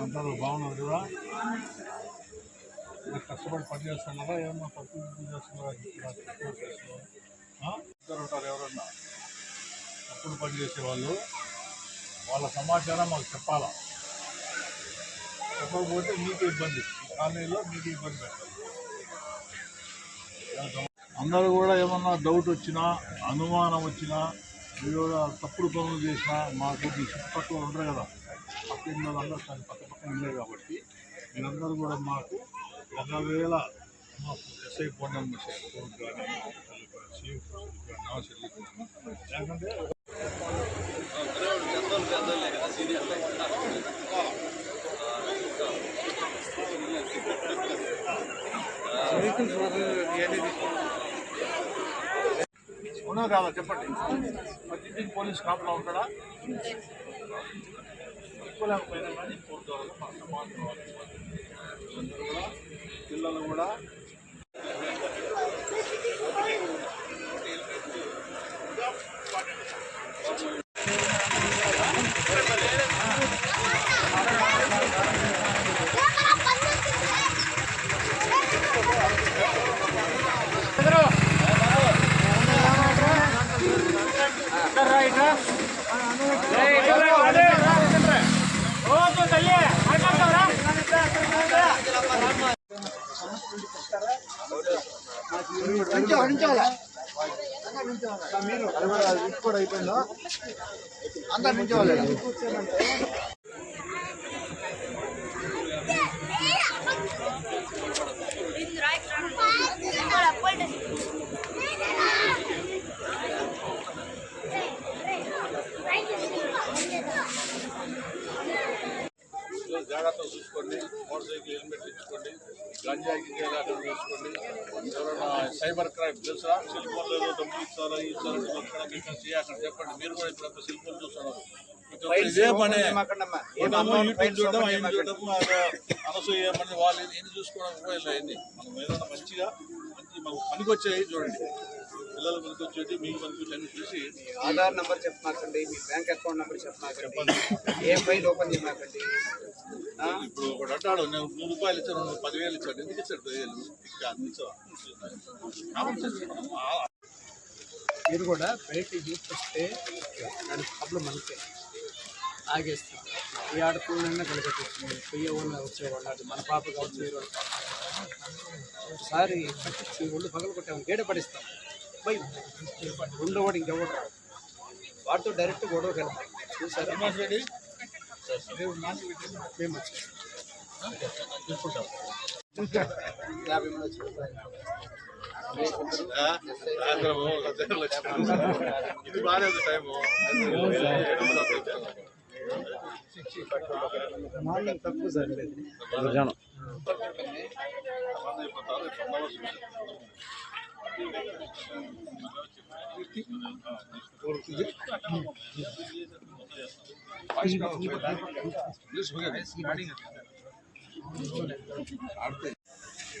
అందరూ బాగున్నారు కదా? కష్టపడి పని చేస్తున్నారా? ఏమన్నా తప్పు చేస్తున్నారా? ఇద్దరు ఉంటారు ఎవరన్నా? అప్పుడు పని చేసేవాళ్ళు. వాళ్ళ సమాచారం మాకు చెప్పాలా? చెప్పకపోతే మీకు ఇబ్బంది. కాలనీలో మీకు ఇబ్బంది పెట్టాలి. అందరూ కూడా ఏమన్నా డౌట్ వచ్చినా అనుమానం వచ్చినా మీరు తప్పుడు పనులు చేసినా మాకు చుట్టుపక్కల ఉండరు కదా. పక్కన వాళ్ళందరూ అందరూ పక్క పక్కన ఉండేది కాబట్టి మీరందరూ కూడా మాకు ఒకవేళ మాకు ఎస్ఐ ఫోన్ నెంబర్ ఫోన్ కానీ సీఎం అవునా కాదా చెప్పండి. ప్రతి ఇంటికి పోలీస్ కాపలా ఉంటాడా? చెప్పుకోలేకపోయినా కానీ పూర్తి ద్వారా మా సమాజం వాళ్ళు పిల్లలు కూడా పిల్లలు కూడా కూడా అంతా నించోవాలి జాగ్రత్తగా చూసుకోండి మోటార్ సైకిల్ హెల్మెట్ తెచ్చుకోండి గంజాయి గింజాయి చూసుకోండి ఎవరైనా సైబర్ తెలుసా? సెల్ ఫోన్లో ఏదో డబ్బులు ఇస్తారా ఇస్తారా అక్కడ గిట్లా చేయి అక్కడ చెప్పండి. మీరు కూడా ఇప్పుడు సెల్ ఫోన్ చూస్తున్నారు. ఇదే పనే. యూట్యూబ్ చూడడం ఆయన చూడడము అనసూయ ఏమని వాళ్ళు ఎన్ని చూసుకోవడం కూడా ఇలా అయింది? మనం ఏదైనా మంచిగా మంచి చూడండి. పిల్లలు పనికొచ్చేటి మీకు పనికొచ్చి అన్ని చూసి ఆధార్ నంబర్ చెప్పమాకండి మీ బ్యాంక్ అకౌంట్ నంబర్ చెప్పమాకండి ఏ ఫైల్ ఓపెన్ చేయమాకండి? ఇప్పుడు అంటాడు నేను నూరు రూపాయలు ఇచ్చాను నువ్వు పదివేలు ఇచ్చాడు ఎందుకు ఇచ్చాడు పదివేలు? ఇంకా అందించవా మీరు కూడా బయట యూత్ వస్తే దాని ప్రాబ్లం మనకే. ఆగేస్తుంది ఈ ఆడపిల్లలైనా కలగట్టుంది పొయ్యే వాళ్ళు వచ్చేవాళ్ళు అది మన పాప కావచ్చు వేరే వాళ్ళ. ఒకసారి పట్టించి ఒళ్ళు పగలు కొట్టాము గేడ పడిస్తాం. పోయి రెండో వాడు ఇంకెవడు రాడు. వాడితో డైరెక్ట్ గొడవకి వెళ్తాం చూసారా ఇది బాగానే టైము మార్నింగ్ తక్కువ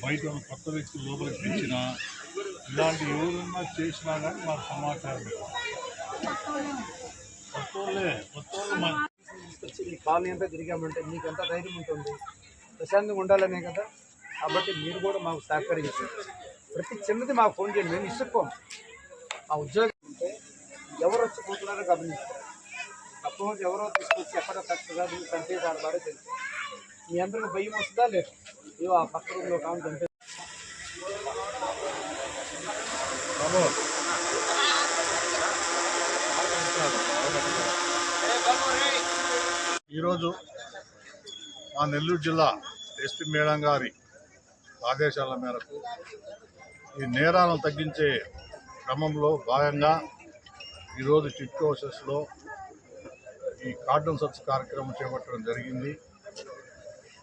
బయట ఉన్న కొత్త వ్యక్తులు లోపలికి తెచ్చినా ఇలాంటి ఎవరన్నా చేసినా కానీ మాకు సమాచారం కొత్త వాళ్ళే కొత్త వాళ్ళు ఈ కాలనీ అంతా తిరిగామంటే మీకు ఎంత ధైర్యం ఉంటుంది? ప్రశాంతంగా ఉండాలనే కదా? కాబట్టి మీరు కూడా మాకు సహకరించారు. ప్రతి చిన్నది మాకు ఫోన్ చేయండి. మేము ఇసుకోం మా ఉద్యోగం ఉంటే ఎవరు వచ్చి కూర్చున్నారో గమనిస్తారు అప్పుడు ఎవరో తీసుకొచ్చి ఎక్కడ కరెక్ట్గా మీరు చంపేసి ఆడబాడే తెలుసు. మీ అందరికి భయం వస్తుందా లేదు? ఇవో ఆ పక్క రూమ్లో కావాలి చంపే ఈరోజు మా నెల్లూరు జిల్లా ఎస్పీ మేడం గారి ఆదేశాల మేరకు ఈ నేరాలను తగ్గించే క్రమంలో భాగంగా ఈరోజు చిట్కోసెస్లో ఈ కార్డన్ సర్చ్ కార్యక్రమం చేపట్టడం జరిగింది.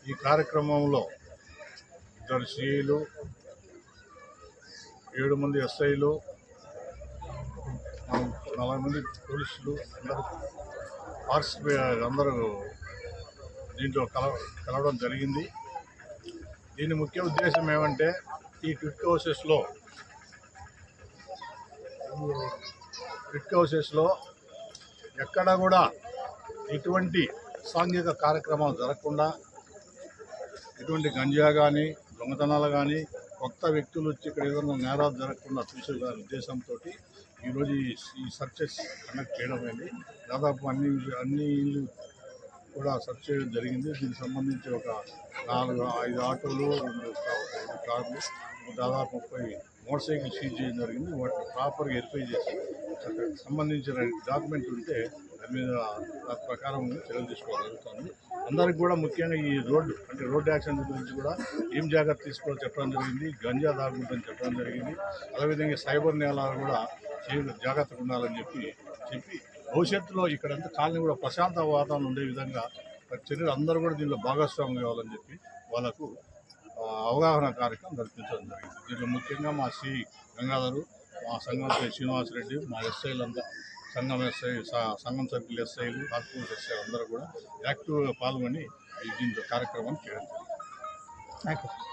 ఈ కార్యక్రమంలో ఇద్దరు సిఐలు ఏడు మంది ఎస్ఐలు నలభై మంది పోలీసులు అందరూ పార్టిసిపేట్ అందరూ దీంట్లో కల కలవడం జరిగింది. దీని ముఖ్య ఉద్దేశం ఏమంటే ఈ ట్విట్ హౌసెస్లో ట్విట్ హౌసెస్లో ఎక్కడ కూడా ఎటువంటి సాంఘిక కార్యక్రమాలు జరగకుండా ఎటువంటి గంజా కానీ దొంగతనాలు కానీ కొత్త వ్యక్తులు వచ్చి ఇక్కడ ఏదైనా నేరాలు జరగకుండా చూసే ఉద్దేశంతో ఈరోజు ఈ ఈ సర్చెస్ కండక్ట్ చేయడం అయింది. దాదాపు అన్ని అన్ని ఇల్లు కూడా సెర్చ్ చేయడం జరిగింది. దీనికి సంబంధించి ఒక నాలుగు ఐదు ఆటోలు రెండు ఐదు కార్లు దాదాపు ముప్పై మోటార్ సైకిల్ సీజ్ చేయడం జరిగింది. వాటిని ప్రాపర్గా వెరిఫై చేసి సంబంధించిన డాక్యుమెంట్ ఉంటే దాని మీద దాని ప్రకారం చర్యలు తీసుకోవడం జరుగుతుంది. అందరికి కూడా ముఖ్యంగా ఈ రోడ్డు అంటే రోడ్డు యాక్సిడెంట్ గురించి కూడా ఏం జాగ్రత్త తీసుకోవాలో చెప్పడం జరిగింది. గంజా తాగుంటుందని చెప్పడం జరిగింది. అదేవిధంగా సైబర్ నేలాలు కూడా చేయడం జాగ్రత్తగా ఉండాలని చెప్పి చెప్పి భవిష్యత్తులో ఇక్కడంతా కాలనీ కూడా ప్రశాంత వాతావరణం ఉండే విధంగా చర్యలు అందరూ కూడా దీనిలో భాగస్వామ్యం కావాలని చెప్పి వాళ్ళకు అవగాహన కార్యక్రమం జరిపించడం జరిగింది. దీంట్లో ముఖ్యంగా మా శ్రీ గంగాధరు మా సంఘం శ్రీనివాస్ రెడ్డి మా ఎస్ఐలంతా సంఘం ఎస్ఐ సంఘం సర్కిల్ ఎస్ఐలు కార్పొరేట్ ఎస్ఐ అందరూ కూడా యాక్టివ్గా పాల్గొని దీంతో దీంట్లో కార్యక్రమం చేయడం జరిగింది. Thank you